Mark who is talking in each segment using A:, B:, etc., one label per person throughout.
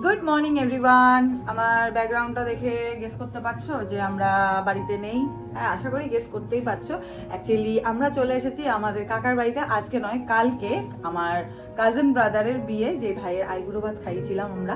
A: Good morning everyone আমার ব্যাকগ্রাউন্ডটা দেখে গেস করতে পারছ যে আমরা বাড়িতে নেই। হ্যাঁ আশা করি গেস করতেই পারছ। অ্যাকচুয়ালি আমরা চলে এসেছি আমাদের কাকার বাড়িতে। আজকে নয় কালকে আমার কাজিন ব্রাদারের বিয়ে যে ভাইয়ের আইবুড়ো ভাত খাইয়েছিলাম আমরা।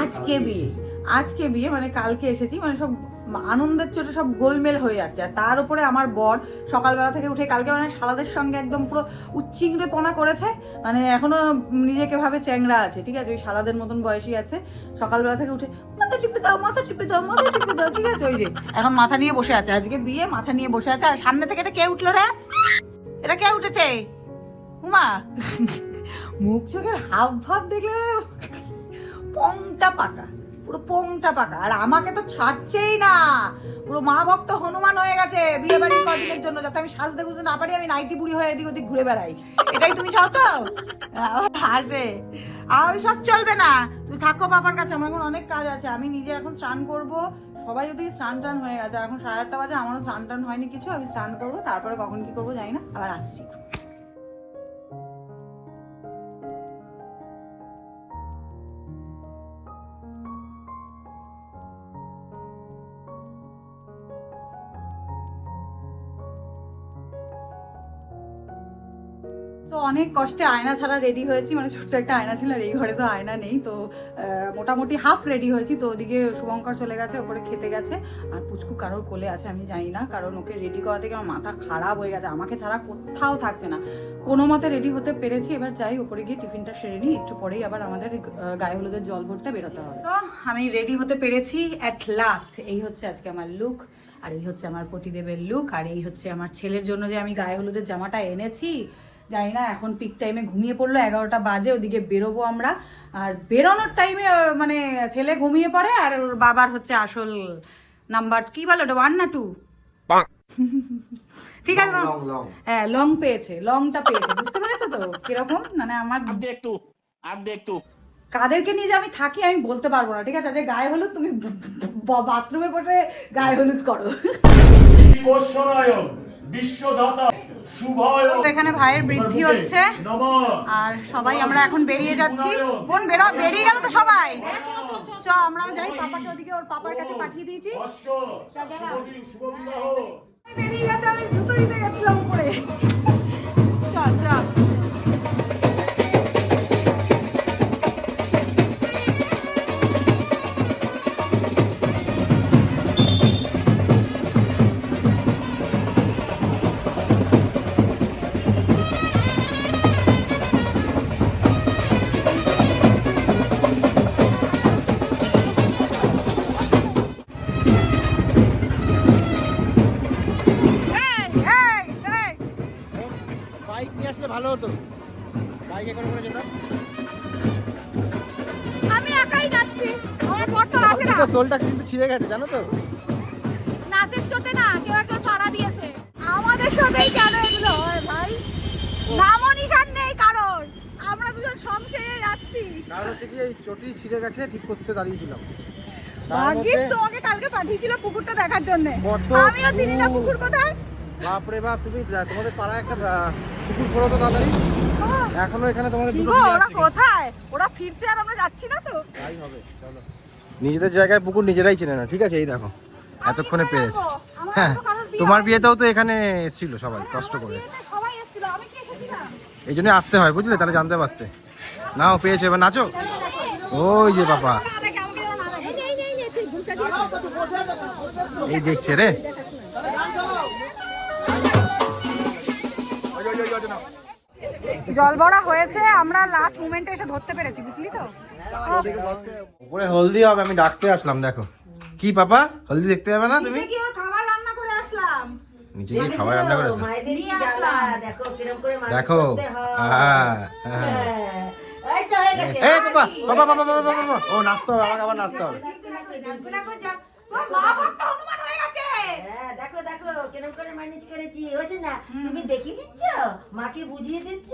B: আজকে
A: বিয়ে আজকে বিয়ে মানে কালকে এসেছি মানে সব আনন্দের চোটে সব গোলমেল হয়ে যাচ্ছে। আর তার উপরে আমার বর সকালবেলা থেকে উঠে কালকে মানে সালাদের সঙ্গে একদম পুরো উচ্চিংড়ে পনা করেছে। মানে এখনও নিজেকে ভাবে চ্যাংরা আছে, ঠিক আছে? ওই সালাদের মতন বয়সী আছে। সকালবেলা থেকে উঠে, মাথা টিপে দাও, মাথা টিপে দাও, মাথা টিপে দাও ঠিক আছে? ওই যে, এখন মাথা নিয়ে বসে আছে। আজকে বিয়ে, মাথা নিয়ে বসে আছে। আর সামনে থেকে এটা কে উঠল রে? এটা কে উঠেছে? উমা মুখ চোখের হাব ভাব দেখলে পংটা পাকা। পুরো পংটা পাকা। আর আমাকে তো ছাড়ছেই না। পুরো মা ভক্ত হনুমান হয়ে গেছে বিয়ে বাড়ির কদিনের জন্য, যাতে আমি সাজতে গুজতে না পারি, আমি নাইটি বুড়ি হয়ে এদিক ওদিক ঘুরে বেড়াই। এটাই তুমি চাও তো? হাসবে আর সব চলবে না। তুমি থাকো বাবার কাছে, আমার এখন অনেক কাজ আছে। আমি নিজে এখন স্নান করব। সবাই যদি স্নান টান হয়ে গেছে এখন সাড়ে আটটা বাজে, আমারও স্নান টান হয়নি কিছু, আমি স্নান করব, তারপরে কখন কি করব জানি না, আবার আসছি। তো অনেক কষ্টে আয়না ছাড়া রেডি হয়েছি। মানে ছোট্ট একটা আয়না ছিল আর এই ঘরে তো আয়না নেই। তো মোটামুটি হাফ রেডি হয়েছি। তো ওদিকে শুভঙ্কর চলে গেছে, ওপরে খেতে গেছে। আর পুচকু কারোর কোলে আছে আমি জানি না। কারণ ওকে রেডি করা থেকে আমার মাথা খারাপ হয়ে গেছে। আমাকে ছাড়া কোথাও থাকছে না। কোনো মতে রেডি হতে পেরেছি। এবার যাই উপরে গিয়ে টিফিনটা সেরে নিই। একটু পরেই আবার আমাদের গায়ে হলুদের জল ভরতে বেরোতে হবে। তো আমি রেডি হতে পেরেছি অ্যাট লাস্ট এই হচ্ছে আজকে আমার লুক আর এই হচ্ছে আমার পতিদেবের লুক আর এই হচ্ছে আমার ছেলের জন্য যে আমি গায়ে হলুদের জামাটা এনেছি। জানি না এখন পিক টাইমে ঘুমিয়ে পড়ল এগারোটা বাজে ওদিকে বেরোবো আমরা। আর বেরোনোর টাইমে মানে ছেলে ঘুমিয়ে পড়ে আর ওর বাবার হচ্ছে আসল নাম্বার কি বলো ওটা ওয়ান না টু ঠিক আছে হ্যাঁ লং পেয়েছে লংটা পেয়েছে বুঝতে পেরেছ তো? কীরকম? মানে আমার
C: একটু একটু।
A: কাদেরকে নিয়ে যে আমি থাকি আমি বলতে পারব না ঠিক আছে? যে গায়ে হলুদ তুমি বাথরুমে বসে গায়ে হলুদ করো।
C: বিশ্বদাতা।
A: এখানে ভাইয়ের বৃদ্ধি হচ্ছে। আর সবাই আমরা এখন বেরিয়ে যাচ্ছি। বোন বেরো বেরিয়ে গেল তো সবাই। চ আমরাও যাই পাপাকে ওদিকে ওর পাপার কাছে পাঠিয়ে দিয়েছি। বেরিয়ে গেছে আমি জুতো দিতে গেছিলাম উপরে।
D: ভালো হতো। বাইকে করে করে যেতাম।
E: আমি একাই যাচ্ছি।
A: আমার বর তো আছে না।
D: সোলটা কিন্তু ছিঁড়ে গেছে জানো তো?
E: নাচের চোটে না কেউ একজন পাড়া দিয়েছে।
A: আমাদের সাথেই কেন এগুলো হয় ভাই? নামও নিশান নেই কারণ আমরা দুজন সংসারে যাচ্ছি।
D: কারণ হচ্ছে কি এই চটি ছিঁড়ে গেছে ঠিক করতে দাঁড়িয়েছিলাম। তার
A: ভাগ্যিস তোমাকে কালকে পাঠিয়েছিল পুকুরটা দেখার জন্য। আমিও চিনি না পুকুর কোথায়?
D: বাপরে বাপ তুমি তোমাদের পাড়ায় একটা পুকুর খোলো তো তাড়াতাড়ি। এখনও এখানে তোমাদের দুটো
A: ওরা কোথায়? ওরা ফিরছে আর আমরা যাচ্ছি না তো।
D: তাই হবে চলো। নিজেদের জায়গায় পুকুর নিজেরাই চেনে না ঠিক আছে? এই দেখো এতক্ষণে পেরেছে। হ্যাঁ তোমার বিয়েতেও তো এখানে এসেছিল সবাই কষ্ট করে।
A: সবাই এসেছিল আমি কি এসেছি না
D: এই জন্য আসতে হয় বুঝলে? তাহলে জানতে পারতে। নাও পেয়েছ এবার নাচো। ওই যে বাবা। এই দেখছে রে।
A: জল ভরা হয়েছে আমরা লাস্ট মোমেন্টে এসে ধরতে পেরেছি বুঝলি তো?
D: উপরে হলদি হবে আমি ডাকতে আসলাম দেখো। কি পাপা? হলদি দেখতে যাবে না তুমি?
A: কি খাবার রান্না করে আসলাম।
D: নিচে গিয়ে খাবার রান্না করেছ
F: মায়েদের কি
A: নিয়ে
F: জ্বালা,
A: আসলাম।
F: দেখো কিরম করে মানুষ
D: দেখো।
F: হ্যাঁ,
D: হ্যাঁ।
F: এই তো হয়ে গেছে।
D: এ বাবা বাবা বাবা। ও নাচতে হবে আমাকে আবার নাচতে হবে।
A: করে, করে, মা হনুমান হয়ে
F: দেখো দেখো কিরম করে ম্যানেজ করেছি। ওই না তুমি দেখিয়ে দিচ্ছ? মাকে বুঝিয়ে দিচ্ছ?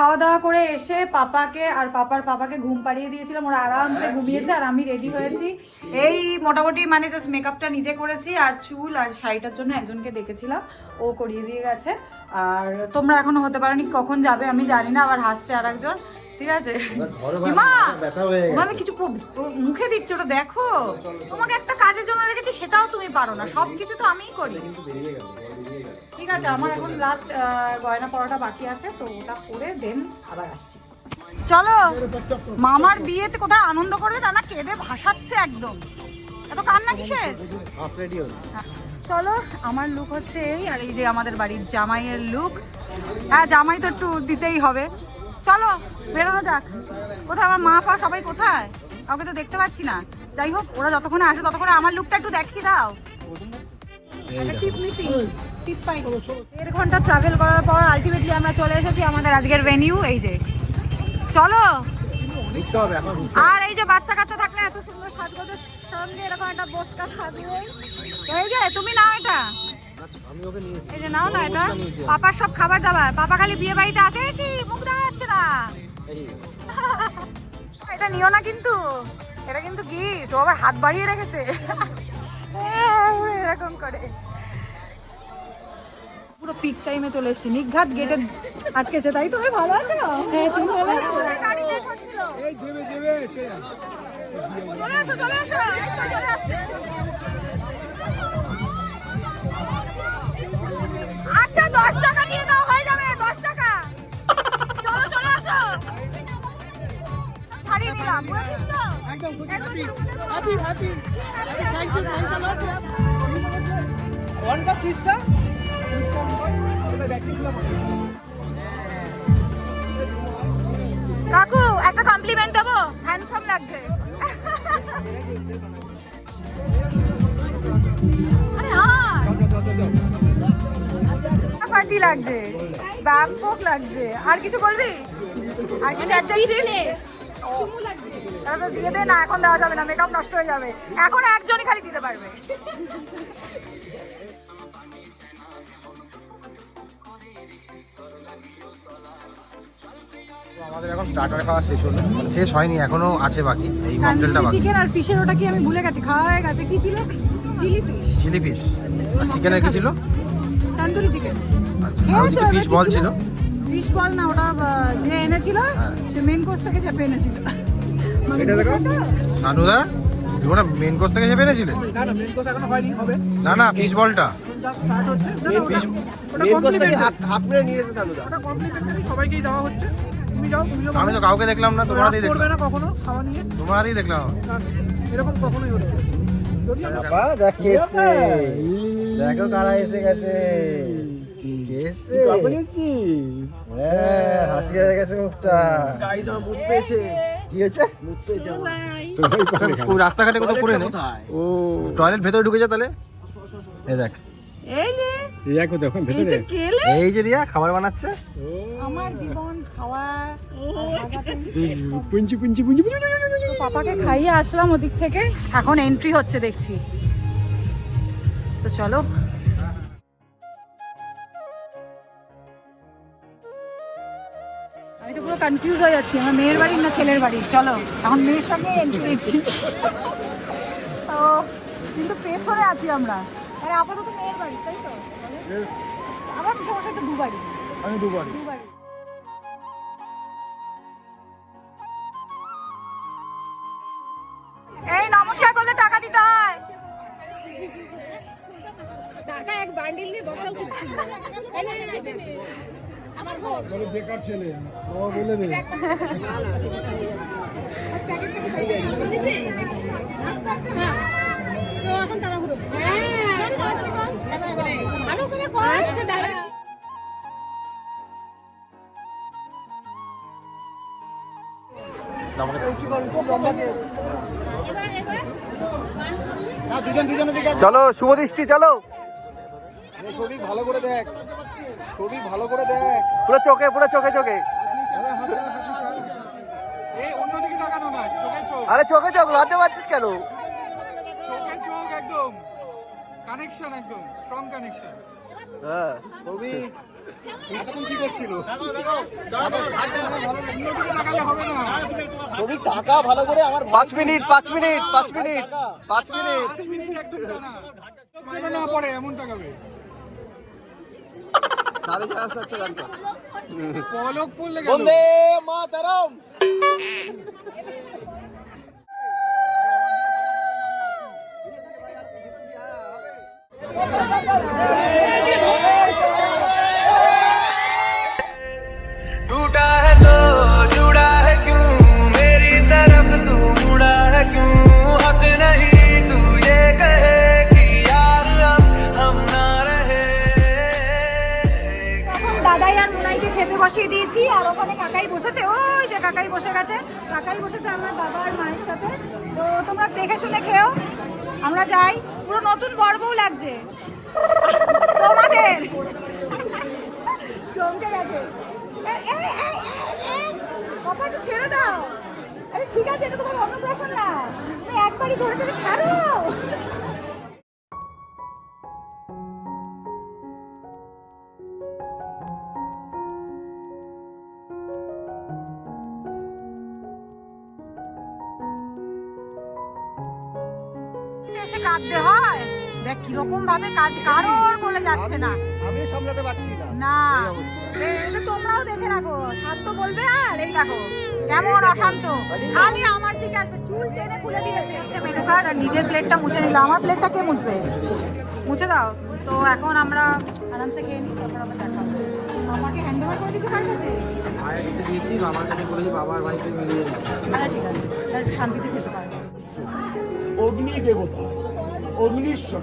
A: খাওয়া দাওয়া করে এসে পাপাকে আর পাপার পাপাকে ঘুম পাড়িয়ে দিয়েছিলাম। ওরা আরামসে ঘুমিয়েছে আর আমি রেডি হয়েছি। এই মোটামুটি মানে জাস্ট মেকআপটা নিজে করেছি আর চুল আর শাড়িটার জন্য একজনকে ডেকেছিলাম। ও করিয়ে দিয়ে গেছে। আর তোমরা এখনও হতে পারোনি কখন যাবে আমি জানি না আবার হাসছে আর একজন ঠিক আছে?
D: হয়ে।
A: মানে কিছু প্র- মুখে দিচ্ছে ওটা দেখো। তোমাকে একটা কাজের জন্য রেখেছি সেটাও তুমি পারো না। সব কিছু তো আমিই করি। ঠিক আছে আমার এখন লাস্ট গয়না পড়াটা বাকি আছে তো ওটা করে দেন আবার আসছি। চলো মামার বিয়েতে কোথায় আনন্দ করবে? তা না কেঁদে ভাসাচ্ছে একদম। এত কান্না কিসের?
D: হয়েছে
A: চলো আমার লুক হচ্ছে এই আর এই যে আমাদের বাড়ির জামাইয়ের লুক হ্যাঁ জামাই তো একটু দিতেই হবে। চলো বেরোনো যাক। কোথায় আমার মা ফা সবাই কোথায়? কাউকে তো দেখতে পাচ্ছি না। যাই হোক ওরা যতক্ষণে আসে ততক্ষণে আমার লুকটা একটু দেখিয়ে দাও। মিসিং দেড় ঘণ্টা ট্রাভেল করার পর আলটিমেটলি আমরা চলে এসেছি আমাদের আজকের ভেনিউ এই যে। চলো। আর এই যে বাচ্চা কাচ্চা থাকলে এত সুন্দর সাজগোজের সঙ্গে এরকম একটা বোচকা থাকবে। এই যে, তুমি নাও এটা। এই যে নাও না এটা। পাপার সব খাবার দাবার। পাপা খালি বিয়ে বাড়িতে আছে কি? মুখ দেখা যাচ্ছে না। এটা নিও না কিন্তু। এটা কিন্তু গিফট ও আবার হাত বাড়িয়ে রেখেছে। এরকম করে। পুরো পিক টাইমে চলে এসেছি। নিঘাত গেটে আটকেছে তাই তুমি ভালো আছো? হ্যাঁ তুমি ভালো আছো? গাড়ি লেট হচ্ছিল। চলে আসো। চলে আসো এই তো চলে আসছে। আচ্ছা দশ টাকা দিয়ে দাও হয়ে যাবে দশ টাকা। চলো চলে আসো। ছাড়িয়ে দিলাম তো? একদম happy happy happy thank you thank you lot কাকু একটা কমপ্লিমেন্ট দেবো? হ্যান্ডসাম লাগছে। আরে হ্যাঁ। পার্টি লাগছে। আর কিছু বলবি? আর কিছু দিয়ে দে না এখন দেওয়া যাবে না। মেকআপ নষ্ট হয়ে যাবে। এখন একজনই খালি দিতে পারবে।
D: আমাদের এখন স্টার্টার খাওয়া শেষ হলো। মানে শেষ হয়নি এখনও আছে বাকি এই মকটেলটা বাকি।
A: চিকেন আর ফিশের ওটা কি আমি ভুলে গেছি খাওয়া হয়ে গেছে কি ছিল? চিলি ফিশ
D: চিলি ফিশ আর চিকেনের কি ছিল?
A: তন্দুরি চিকেন
D: আচ্ছা ফিশ বল ছিল?
A: ফিশ বল না ওটা যে এনেছিল
D: হ্যাঁ।
A: সে মেন কোর্স থেকে চেপে এনেছিল। মানে
D: এটা দেখো। সানুদা তোমরা মেন কোর্স থেকে চেপে এনেছিলে? না না ফিশ বলটা
G: সবাইকেই দেওয়া হচ্ছে। তুমি যাও তুমি যাও
D: আমি তো কাউকে দেখলাম না তোমাদেরই
G: করবে
D: দেখলাম।
G: না কখনো খাওয়া নিয়ে।
D: তোমাদেরই দেখলাম।
G: এরকম কখনোই হচ্ছে যদি
D: বাবা দেখ দেখো কারা এসে গেছে। কে এসছে হ্যাঁ হাসি হয়ে গেছে মুখটা।
G: গাইস আমার মুখ পেয়েছে।
D: কি হয়েছে? ও রাস্তাঘাটে কোথাও করে নে। ও। টয়লেট ভেতরে ঢুকে যা তাহলে। এই দেখ।
A: যে। এই যে
D: রিয়া খাবার বানাচ্ছে।
A: আমার জীবন খাওয়া
C: পুঞ্চি পুঞ্চি পুঞ্চি
A: পাপাকে খাইয়ে আসলাম ওদিক থেকে। এখন এন্ট্রি হচ্ছে দেখছি। তো চলো। আমি তো পুরো কনফিউজ হয়ে যাচ্ছি আমার মেয়ের বাড়ির না ছেলের বাড়ির? চলো এখন মেয়ের সঙ্গে এন্ট্রি দিচ্ছি তো কিন্তু পেছনে আছি আমরা। আরে আপাতত মেয়ের বাড়ি তাই তো? আমার সমস্যা তো
G: আমি দুবার
A: দু
G: বেকার ছেলে বাবা বলে দেবে।
E: হ্যাঁ তো এখন তাড়াহুড়ো হ্যাঁ ভালো করে কর আচ্ছা দাঁড়া
D: চলো চলো। ছবি ভালো করে দেখ। ছবি ভালো করে দেখ। পুরো চোখে পুরো চোখে চোখে। আরে চোখে চোখ লজ্জা পাচ্ছিস কেন?
G: চোখে চোখ একদম। কানেকশন একদম স্ট্রং কানেকশন
D: হ্যাঁ। এতক্ষণ কি করছিল? টাকা ভালো করে আমার পাঁচ মিনিট পাঁচ মিনিট পাঁচ মিনিট পাঁচ মিনিট
G: পাঁচ মিনিট। একদম না পড়ে এমন তাকাবে
D: সাড়ে চার হচ্ছে গানটা
G: পলক পড়লে গেল
D: বন্দে
A: আমরা যাই, পুরো নতুন বর্বও লাগছে। তোমাদের। চমকে গেছে। ছেড়ে দাও। আরে ঠিক আছে, এটা তোমার অন্নপ্রাশন না। একবারই ধরে ধরে ছাড়ো। দেখ কীরকম ভাবে কাজ কারোর বলে যাচ্ছে না।
D: আমি সামলাতে পারছি না।
A: না। এটা তোমরাও দেখে রাখো। শান্ত বলবে আর এই দেখো। কেমন অশান্ত। খালি আমার দিকে আসবে। চুল টেনে খুলে দিয়েছে। হচ্ছে মেনু কার্ড আর নিজের প্লেটটা মুছে নিল। আমার প্লেটটা কে মুছবে? মুছে দাও। তো এখন আমরা আরামসে খেয়ে নিই তারপর আবার দেখা হবে। আমাকে হ্যান্ড ওভার করে দিতে
G: দিয়েছি। কাছে বলেছি বাবার মিলিয়ে
A: আচ্ছা ঠিক আছে। তাহলে শান্তিতে খেতে পারবে
C: অগ্নি দেবতা। অগ্নিশ্বর।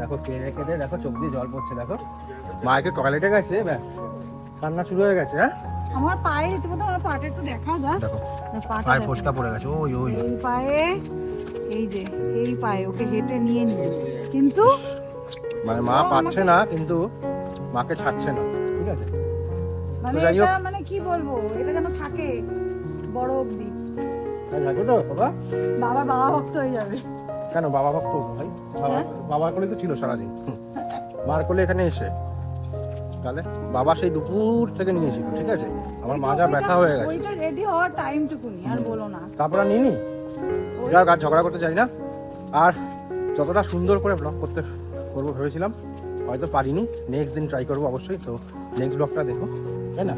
D: দেখো খেয়ে রেখে দে দেখো চোখ দিয়ে জল পড়ছে দেখো। মায়ের টয়লেটে গেছে ব্যাস। কান্না শুরু হয়ে গেছে হ্যাঁ?
A: আমার পায়ে রীতিমতো আমার পাটা একটু দেখাও পাটা
D: পায়ে। ফোসকা পড়ে গেছে ওই ওই।
A: এই পায়ে এই যে এই পায়ে ওকে হেঁটে নিয়ে নিয়ে। কিন্তু
D: মানে মা পাচ্ছে না কিন্তু মাকে ছাড়ছে না ঠিক আছে?
A: মানে এটা মানে কি বলব এটা যেন থাকে বড় অবধি।
D: তাই থাকবে তো বাবা?
A: বাবার বাবা ভক্ত হয়ে যাবে।
D: কেন বাবা ভক্ত ভাই? বাবা
A: হ্যাঁ?
D: বাবার কোলে তো ছিল সারাদিন। মার কোলে এখানে এসে। তাহলে বাবা সেই দুপুর থেকে নিয়ে নিয়েছিল ঠিক আছে? আমার মাজা ব্যথা হয়ে গেছে।
A: ওইটা রেডি হওয়ার আর বলো না।
D: তারপর আর নিইনি? যাক আর ঝগড়া করতে চাই না। আর যতটা সুন্দর করে ব্লগ করতে করব ভেবেছিলাম হয়তো পারিনি। নেক্সট দিন ট্রাই করব অবশ্যই তো নেক্সট ব্লগটা দেখো তাই না?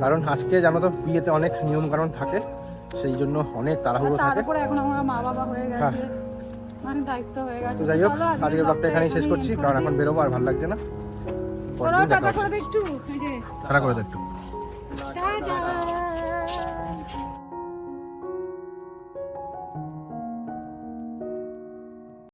D: কারণ আজকে জানো তো বিয়েতে অনেক নিয়ম কারণ থাকে সেই জন্য অনেক তাড়াহুড়ো থাকে।
A: এখন আমরা মা বাবা হয়ে
D: হ্যাঁ।
A: গেছে।
D: তো যাই হোক আজকে ব্লগটা এখানেই শেষ করছি কারণ এখন বেরোবো আর ভালো লাগছে না।
A: টাটা করে দে একটু